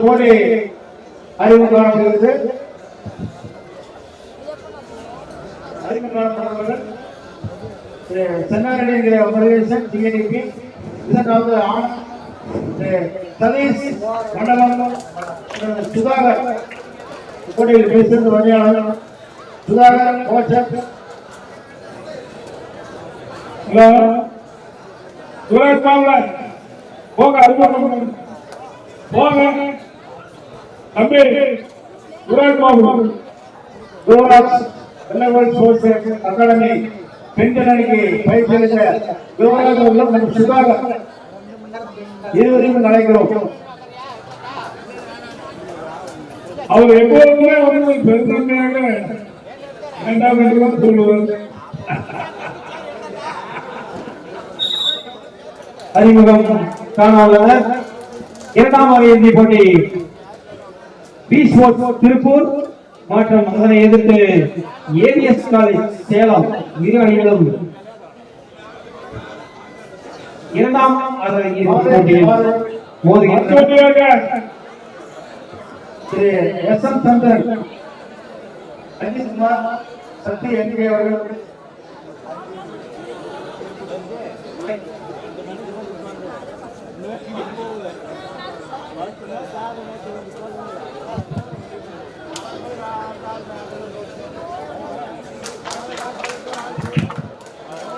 கோடி அறிமுகமானது அறிமுகமானவர்கள் சென்னாரடி என்கிற முருகேசன் டிஎன்பி இதனாவது ஆண் சதீஷ் மண்டலம் சுதாகர். போட்டியில் பேசுகிறது வழியாளர் சுதாகர் கோச்சர். ஹலோ. சுரேஷ் பாவலர் போங்க அறிமுகம். போக தம்பி சுரேஷ் பாபு யுவராஜ் வெள்ளவல் அகாடமி பெண்கள் அணிக்கு பயிற்சி அளித்த சுதாகர் இருவரையும் அவர் எப்போதுமே வந்து பெருந்தன்மையாக வேண்டாம் என்று சொல்லுவார். அறிமுகம் காணாத இரண்டாம் அரையிறுதி போட்டி பி திருப்பூர். மற்றும் அதனை எதிர்த்து ஏவிஎஸ் காலேஜ் சேலம் இரு அணிகளும் இரண்டாம் மோதுகின்றன திரு S M Chandran Ajithkumar Sakthi NK அவர்கள்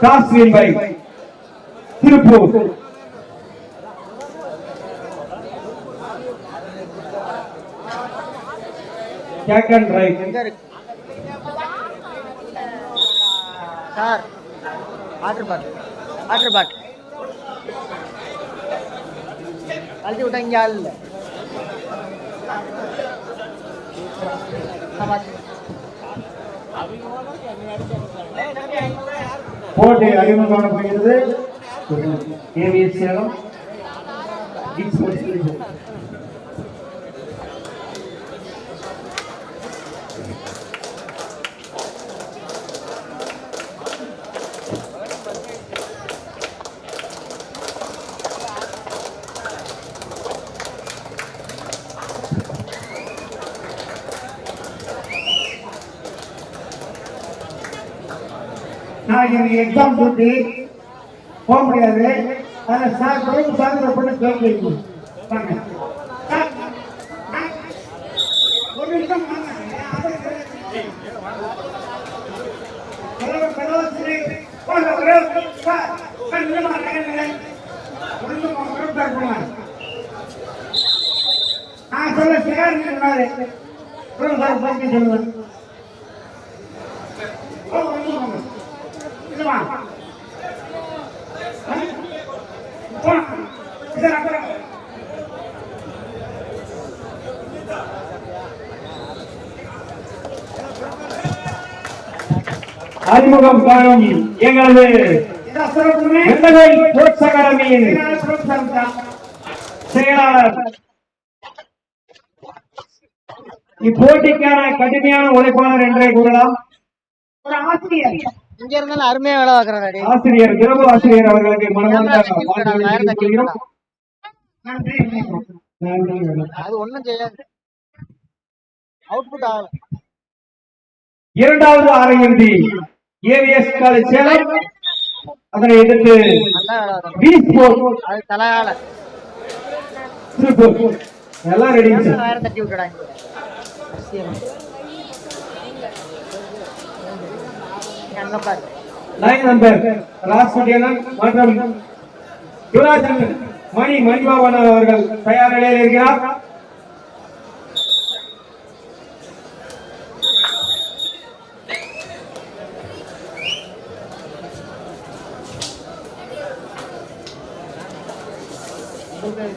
toss win by Tiruppur cake right sir water bottle water bottle விட்டா இங்கே ஆள் இல்லை. போட்டி சேலம் கிங்ஸ் ஸ்போர்ட்ஸ் திருப்பூர். நான் எனக்கு எக்ஸாம் டியூட்டி போக முடியாது. அதில் சார் குறைவு சார் பண்ணி கேள்வி வைக்கணும் வாங்க. சார், நான் ஒரு நிமிஷம் வாங்க. தலைவர் கலாச்சாரி, போங்க, ஒரே ஒரு நிமிஷம். சார், சார், நில்லுமா, நில்லுங்க. ஒரு நிமிஷம் உங்க குரல் சார் போங்க. நான் சொல்ல சிகார் சொன்னாரு குரல் சார் போங்க சொல்லுவேன் போங்க, ஒரு நிமிஷம் வாங்க. இது வா. ஆ? போ. இது அப்புறம். அறிமுகம் காணும் எங்களது அகாடமியின் செயலாளர். இப்போட்டிக்கான கடுமையான உழைப்பாளர் என்றே கூறலாம். ஒரு ஆசிரியர். இங்க இருந்தாலும் அருமையா வேலை பார்க்கறாடி ஆசிரியர் அவர்களுக்கு. அது ஒண்ணும் செய்யாது. இரண்டாவது அரையிறுதி ஏவிஎஸ் காலேஜ் சேலம். அதனை எதிர்த்து நல்லா பி ஸ்போர்ட் தலையால எல்லாம் ரெடி வேற தட்டி விட்டுடாங்க லைன் நம்பர் ராஸ்மதியனன் மற்றும் மணி மணிபாபன் அவர்கள் தயார் நிலையில் இருக்கிறார்.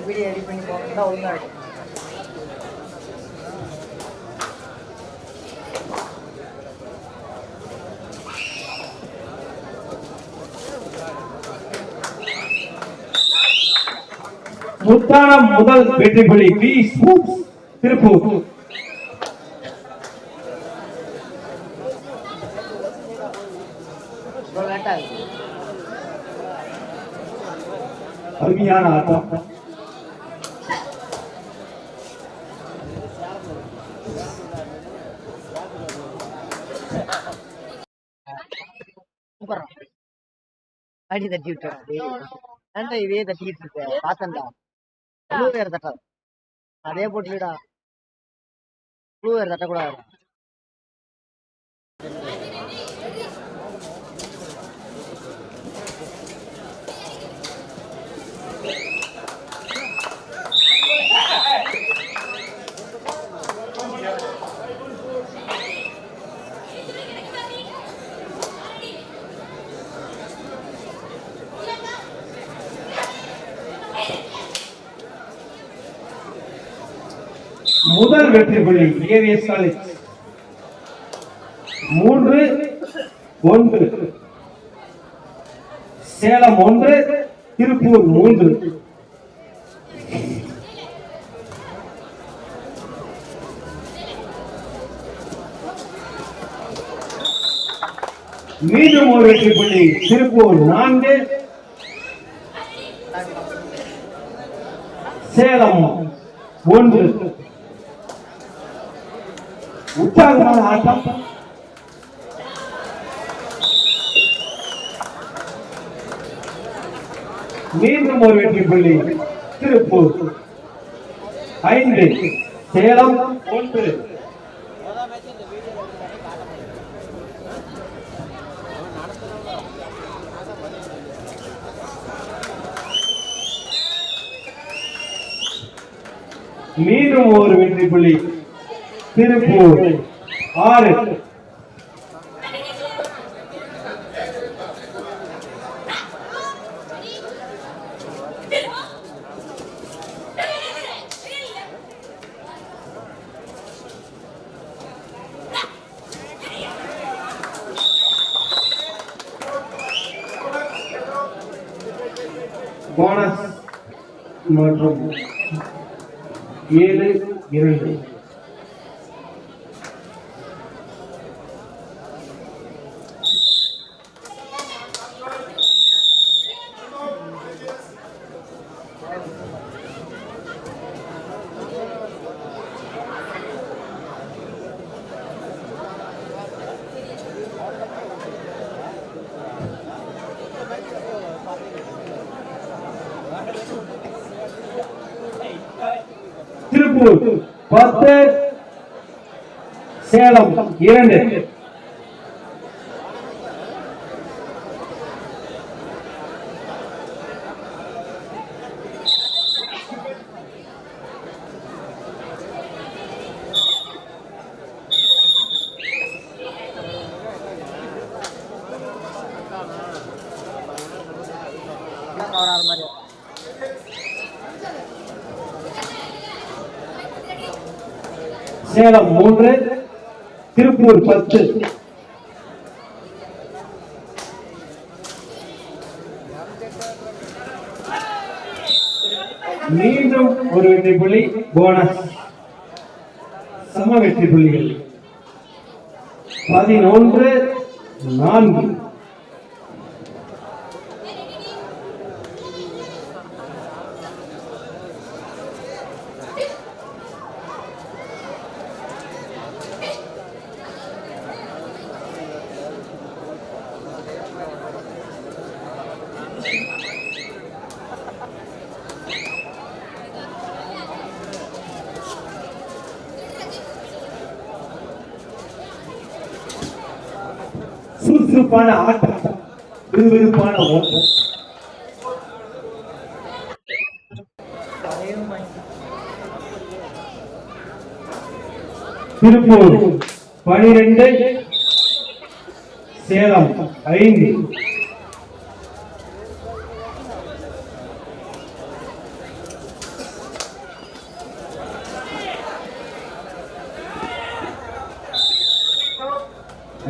வீடியோ எடிட் பண்ணி போனா ஒழுங்கா இருக்கும் முத்தான முதல் வெற்றி புலி பி ஸ்போர்ட்ஸ் திருப்பூர். இவ்வளவு லேட்டா இருக்கு அருமையான ஆட்டம். அடி தட்டி விட்டேன் இதே தட்டிக்கிட்டு இருக்க பார்த்தேன்டா ப்ளூ வேற தட்டாது அதே போட்டுடா ப்ளூ வேற தட்டக்கூடாது. முதல் வெற்றி புள்ளி ஏவிஎஸ் காலேஜ் மூன்று ஒன்று. சேலம் ஒன்று திருப்பூர் மூன்று. மீண்டும் ஒரு வெற்றி புள்ளி திருப்பூர் நான்கு. சேலம் ஒன்று. உற்சாகமான ஆட்டம். மீண்டும் ஒரு வெற்றி புள்ளி திருப்பூர். ஐந்து. சேலம் ஒன்று. மீண்டும் ஒரு வெற்றி புள்ளி திருப்பூர் ஆறு போனஸ் மற்றும் ஏழு இரண்டு திருப்பூர் பத்து சேலம் இரண்டு. சேலம் மூன்று திருப்பூர் பத்து. மீண்டும் ஒரு வெற்றி புள்ளி போனஸ் சம வெற்றி புள்ளிகள். பதினொன்று நான்கு. விறுவிறுப்பான ஆட்டம் விறுவிறுப்பான ஓட்டம். திருப்பூர் பனிரெண்டு சேலம் ஐந்து.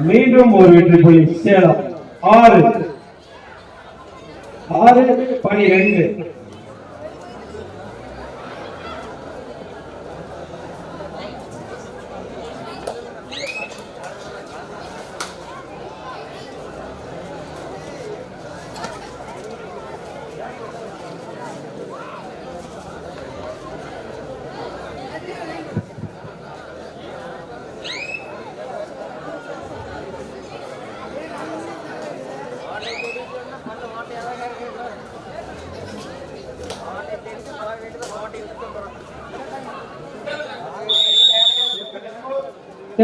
மீண்டும் ஒரு வெற்றி புள்ளி. சேலம் ஆறு. ஆறு பனிரெண்டு.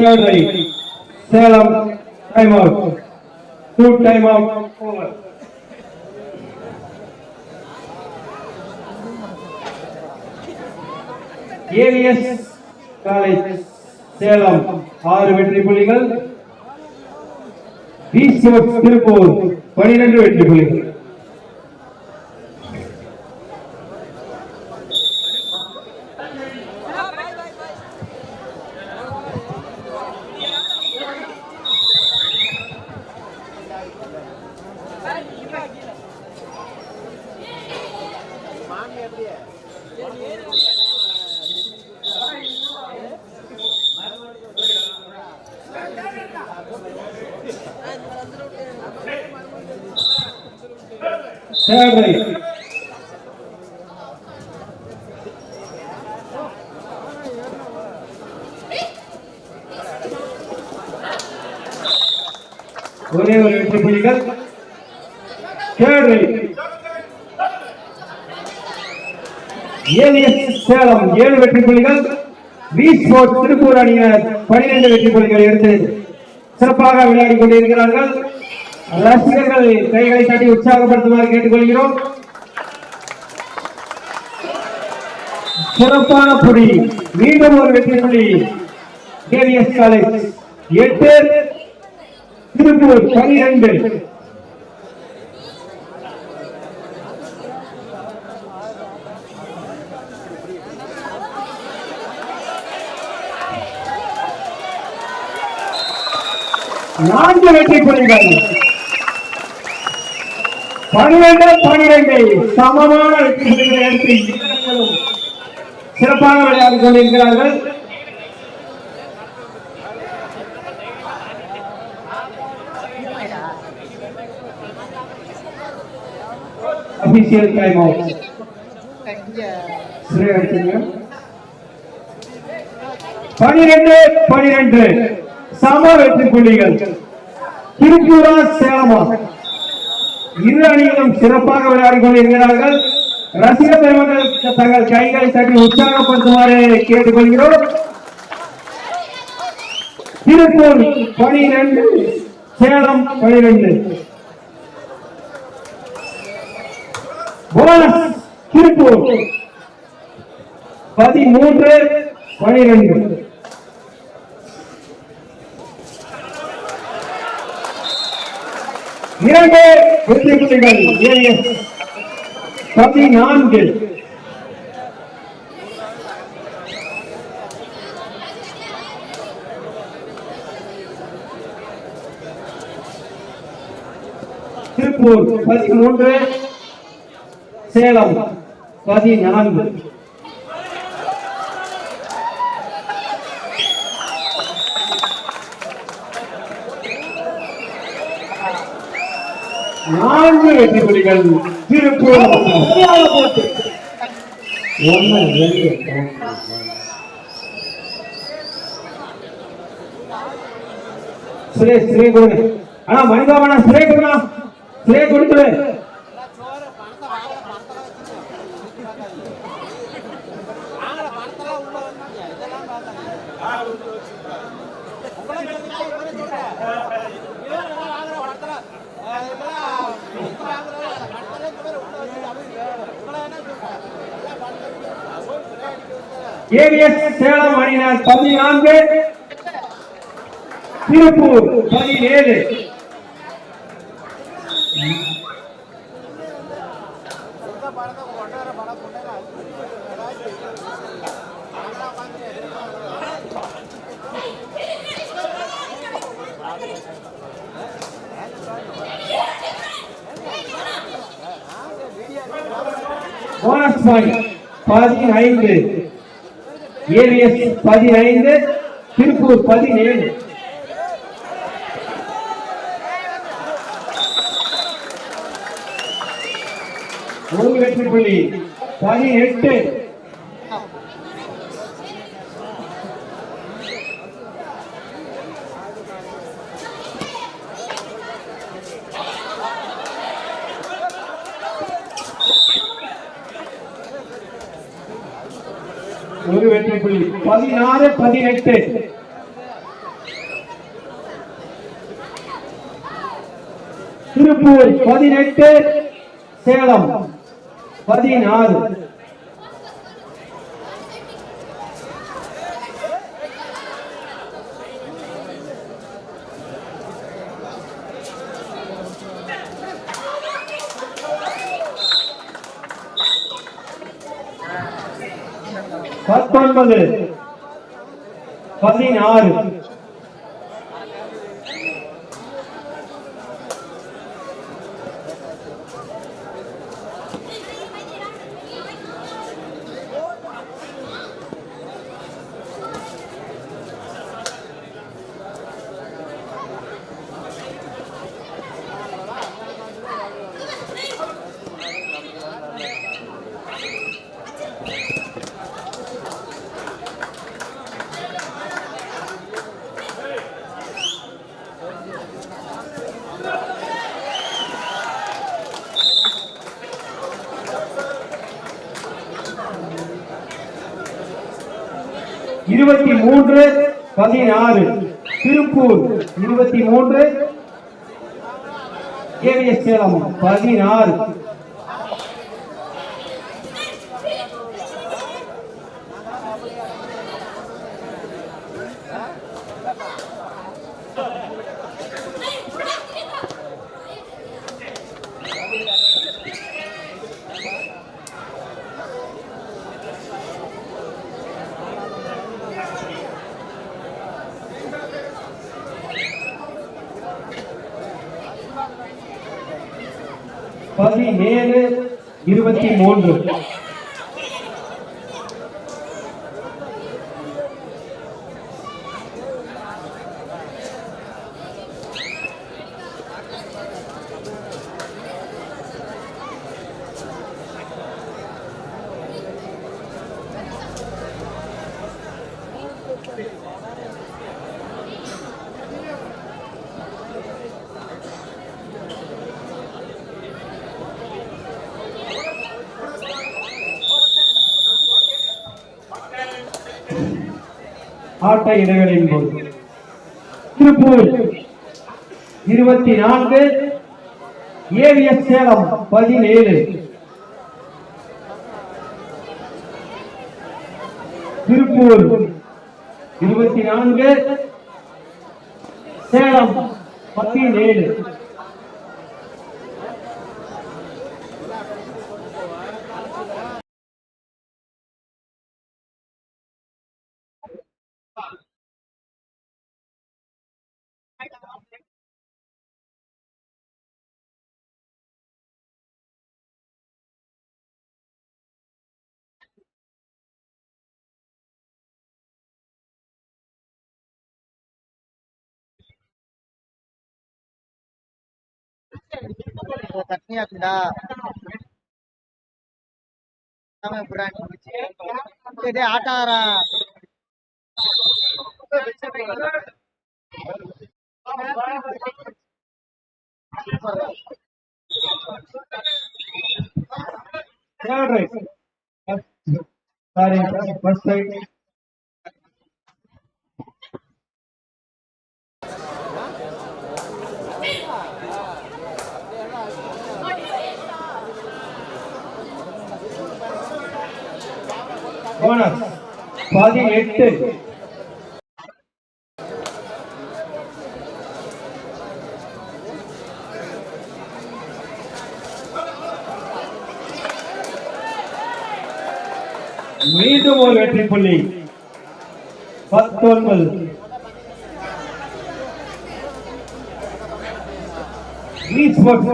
Third right Salem time out two time out over AVS college Salem ஆறு வெற்றி புள்ளிகள். திருப்பூர் பனிரெண்டு வெற்றி புள்ளிகள் தேர்ட் ரைட் ஒரே ஒரு வெற்றி புள்ளிகள் ஏவிஎஸ் சேலம் ஏழு வெற்றி புள்ளிகள் வி திருப்பூர் அணியினர் பனிரெண்டு வெற்றி புள்ளிகள் எடுத்து சிறப்பாக விளையாடி கொண்டிருக்கிறார்கள். ரசிகர்கள் கைகளை தட்டி உற்சாகப்படுத்துமாறு கேட்டுக்கொள்கிறோம். சிறப்பான புடி மீண்டும் ஒரு வெற்றி புள்ளி ஏவிஎஸ் காலேஜ். எட்டு திருப்பூர் பனிரெண்டு. நான்கு வெற்றி புள்ளிகள் பனிரெண்டு பனிரெண்டு. சமமான வெற்றி பெறுகிற சிறப்பான இருவர்களும் சிறப்பாக கொண்டிருக்கிறார்கள். அபிஷியல் டைம் அவுட் சிறை எடுத்துங்க பனிரெண்டு பனிரெண்டு. சம வெற்றி புள்ளிகள் திருப்பூரா சேலமா. இரு அணிகளும் சிறப்பாக விளையாடி கொண்டிருக்கிறார்கள். ரசிக பெருமக்கள் தங்கள் கைகளை தட்டி உற்சாகப்படுத்துமாறு கேட்டுக்கொள்கிறோம். திருப்பூர் பனிரெண்டு சேலம் பனிரெண்டு. போனஸ் திருப்பூர் பதிமூன்று பனிரெண்டு. இரண்டு வெற்றி புள்ளிகள். ஏஎஸ் பதினான்கு. திருப்பூர் பதிமூன்று. சேலம் பதினான்கு நான்கு வெற்றி புலிகள் திருப்பூர் ஒன்று ரெண்டு சுரேஷ் சிறை கொடுங்க. ஆனா மணிபாபனா சிறை கொடுங்க. சிறை கொடுத்துரு ஏவிஎஸ் சேலம் அணியினர் பதினான்கு திருப்பூர் பதினேழு. போனஸ் பாயிண்ட் பதினைந்து ஏவிஎஸ் பதினைந்து திருப்பூர் பதினேழு. ஒரு வெற்றி புள்ளி பதினெட்டு. ஆறு பதினெட்டு. திருப்பூர் பதினெட்டு சேலம் பதினாறு. பத்தொன்பது. பதினாறு இருபத்தி மூன்று பதினாறு. திருப்பூர் இருபத்தி மூன்று. ஏவிஎஸ் சேலம் பதினாறு பதினேழு இருபத்தி மூன்று ஆட்ட இடைவெளியின் போது. திருப்பூர் இருபத்தி நான்கு ஏவிஎஸ் சேலம் பதினேழு. திருப்பூர் இருபத்தி நான்கு சேலம் பதினேழு. சட்னியாக்குண்டா இது ஆட்டாரா Third. Sorry, பதினெட்டு. மீண்டும் ஒரு வெற்றி புள்ளி. பத்தொன்பது.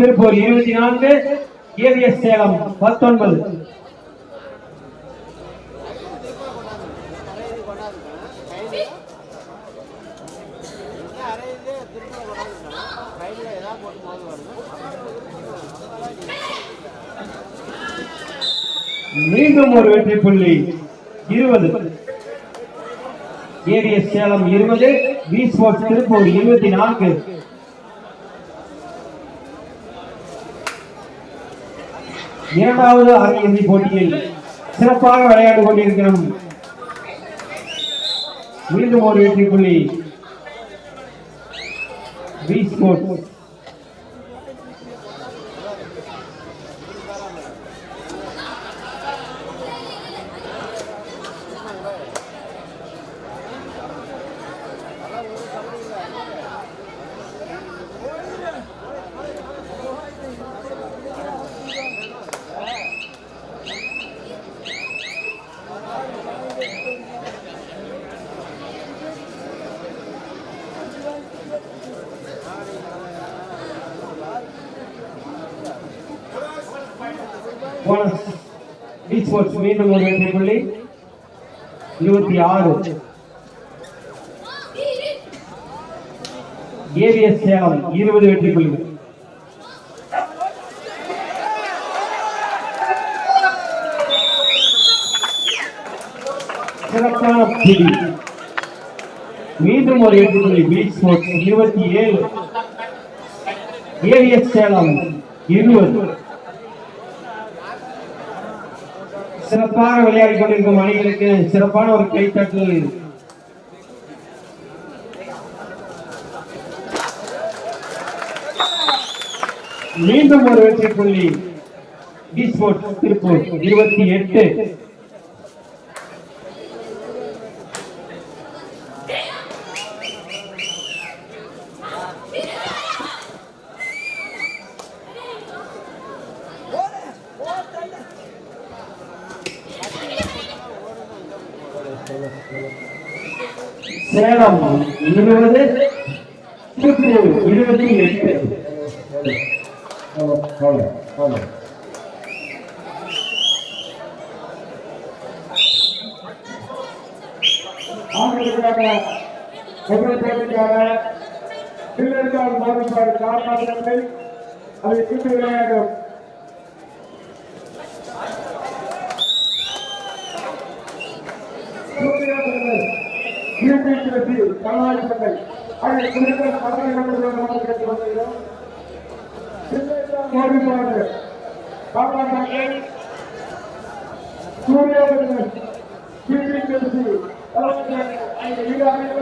திருப்பூர் இருபத்தி நான்கு ஏவிஎஸ் சேலம் பத்தொன்பது. மீண்டும் ஒரு வெற்றி புள்ளி. இருபது. ஏடிஎஸ் சேலம் இருபது வி ஸ்போர்ட்ஸ் திருப்பூர் இருபத்தி நான்கு. இரண்டாவது அரையிறுதி போட்டியில் சிறப்பாக விளையாண்டு கொண்டிருக்கிறோம். மீண்டும் ஒரு வெற்றி புள்ளி. V sports bonus B sports மீண்டும் ஒரு வெற்றி புள்ளி இருபத்தி ஆறு. ஏவிஎஸ் சேலம் இருபது வெற்றி புள்ளி சிறப்பான பிடி மீண்டும் ஒரு எட்டு புள்ளி பீச் ஸ்போர்ட்ஸ் இருபத்தி ஏழு. ஏவிஎஸ் சேலம் இருபது. சிறப்பாக விளையாடி கொண்டிருக்கும் அணிகளுக்கு சிறப்பான ஒரு கைத்தட்டல் மீண்டும் ஒரு வெற்றி புள்ளி. திருப்பூர் இருபத்தி எட்டு. இயற்கைக்கு வெற்றி கலாச்சாரங்கள் அதை குறித்த கடமைகள் சூரியாவின் கீழே பேசி அடையாளம்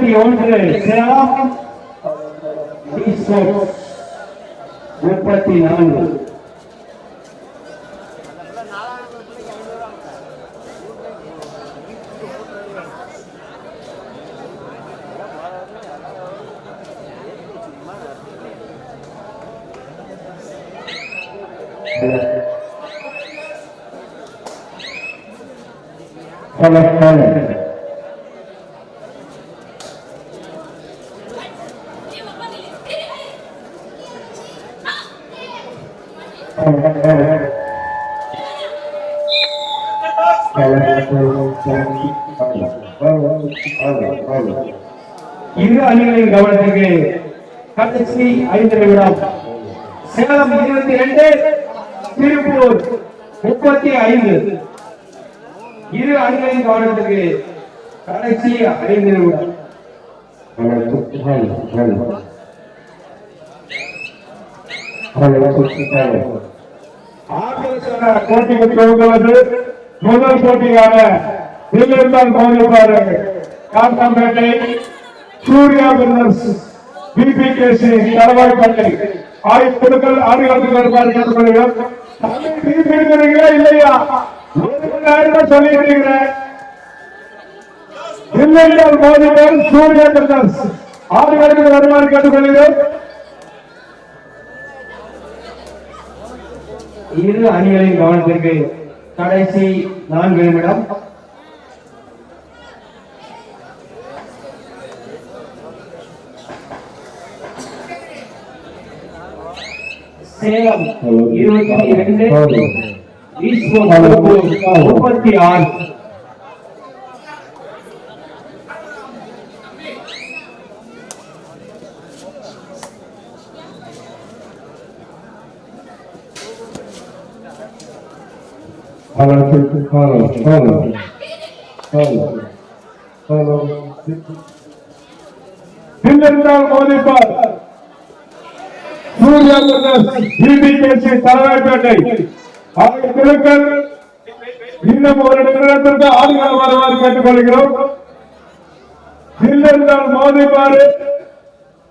21 sea Bisox Bupatinano. Hola, hola. அணிகளின் கவனத்துக்கு கடைசி ஐந்து நிமிடம். சேலம் இருபத்தி ரெண்டு திருப்பூர் முப்பத்தி ஐந்து. இரு அணிகளின் கவனத்துக்கு கடைசி ஐந்து நிமிடம். ஆர்கனைசேஷன போட்டிக்கு துவங்குவது முதல் போட்டியாக தில்லிருந்தான் கவனிப்பாரு காந்தம்பேட்டை சூர்யா பின்னர்ஸ் பிபிகேசி தலவாய்ப்பேட்டை ஆய்வுகள் ஆடுகளத்துக்கு பொருட்கள் கேட்டுக்கொள்கிறோம் திருப்பி இல்லையா? சூர்யா பின்னர்ஸ் வருமாறு இரு அணிகளின் கவனத்திற்கு கடைசி நான்கு நிமிடம். சேலம் இருபத்தி இரண்டு ஈஸ்வரன் முப்பத்தி ஆறு Follow, follow, follow, follow, follow. பின்னிருந்தால் மோதிப்பார் சூர்யா பிரதர்ஸ் தலைவாய்ப்பேட்டை குழுக்கள் இன்னும் ஒரு நிமிடத்திற்கு ஆளுநர் வருமாறு கேட்டுக்கொள்கிறோம்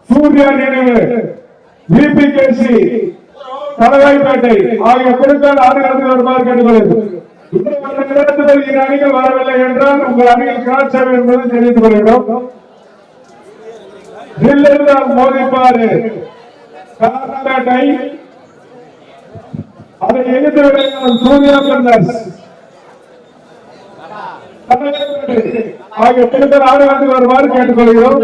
சூர்யா நினைவு தலைவாய்ப்பேட்டை ஆகிய குழுக்கள் வருமாறு கேட்டுக்கொள்கிறோம் அணிகள் வரவில்லை என்றால் உங்கள் அணியில் காட்சம் என்பதை தெரிவித்துக் கொள்கிறோம் மோதிப்பாரு கார்பேட்டை அதை எதிர்த்து சூர்யா பிரதர்ஸ் ஆகிய பெண்கள் ஆடுகளத்துக்கு வருமாறு கேட்டுக்கொள்கிறோம்.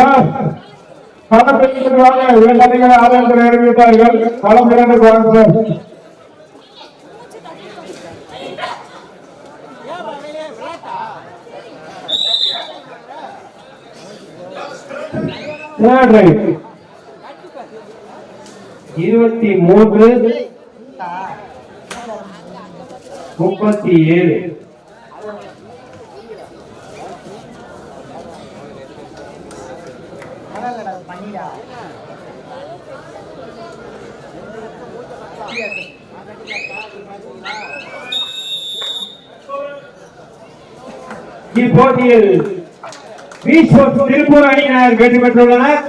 சார் களப்பிரண்டுக்கு வாங்க இரண்டு அணிகள் ஆதாரத்தில் இறங்கிவிட்டார்கள் களப்பிரண்டுக்கு வாங்க சார். இருபத்தி மூன்று. முப்பத்தி ஏழு. இப்போட்டியில் திருப்பூர் அணியினர் வெற்றி பெற்றுள்ளனர்.